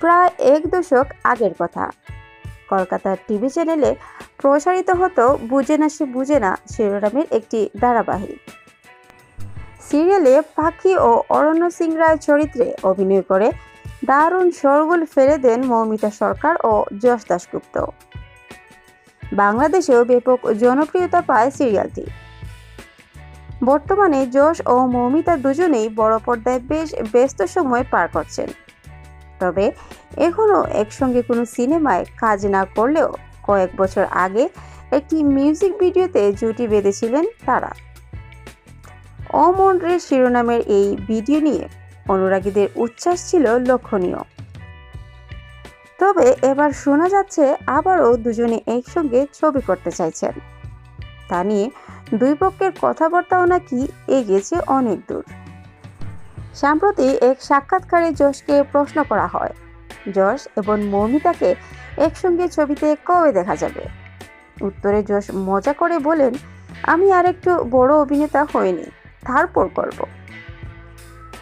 প্রায় এক দশক আগের কথা। কলকাতার টিভি চ্যানেলে প্রসারিত হতো বুঝে না সে বুঝে না শিরোনামের একটি ধারাবাহিক। সিরিয়ালে পাখি ও অরণ্য সিং রায় চরিত্রে অভিনয় করে দারুণ শোরগোল ফেলে দেন মৌমিতা সরকার ও যশ দাশগুপ্ত। বাংলাদেশেও ব্যাপক জনপ্রিয়তা পায় সিরিয়ালটি। বর্তমানে যশ ও মৌমিতা দুজনেই বড় পর্দায় বেশ ব্যস্ত সময় পার করছেন। তবে এখনও একসঙ্গে কোনো সিনেমায় কাজ না করলেও কয়েক বছর আগে একটি মিউজিক ভিডিওতে জুটি বেঁধেছিলেন তারা। অমন রে শিরোনামের এই ভিডিও নিয়ে অনুরাগীদের উচ্ছ্বাস ছিল লক্ষণীয়। তবে এবার শোনা যাচ্ছে আবারও দুজনে একসঙ্গে ছবি করতে চাইছেন। তা নিয়ে দুই পক্ষের কথাবার্তাও নাকি এগিয়েছে অনেক দূর। সম্প্রতি এক সাক্ষাৎকারে যশকে প্রশ্ন করা হয়। যশ এবং মৌমিতাকে একসঙ্গে ছবিতে কবে দেখা যাবে? উত্তরে যশ মজা করে বলেন, আমি আর একটু বড় অভিনেতা হইনি, তারপর করব।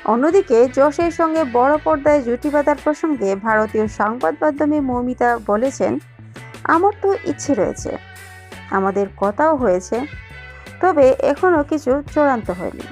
অন্যদিকে যশের সঙ্গে বড় পর্দায় জুটি বাঁধার প্রসঙ্গে ভারতীয় সংবাদ মাধ্যমে মৌমিতা বলেছেন, আমার তো ইচ্ছে রয়েছে, আমাদের কথাও হয়েছে, তবে এখনও কিছু চূড়ান্ত হয়নি।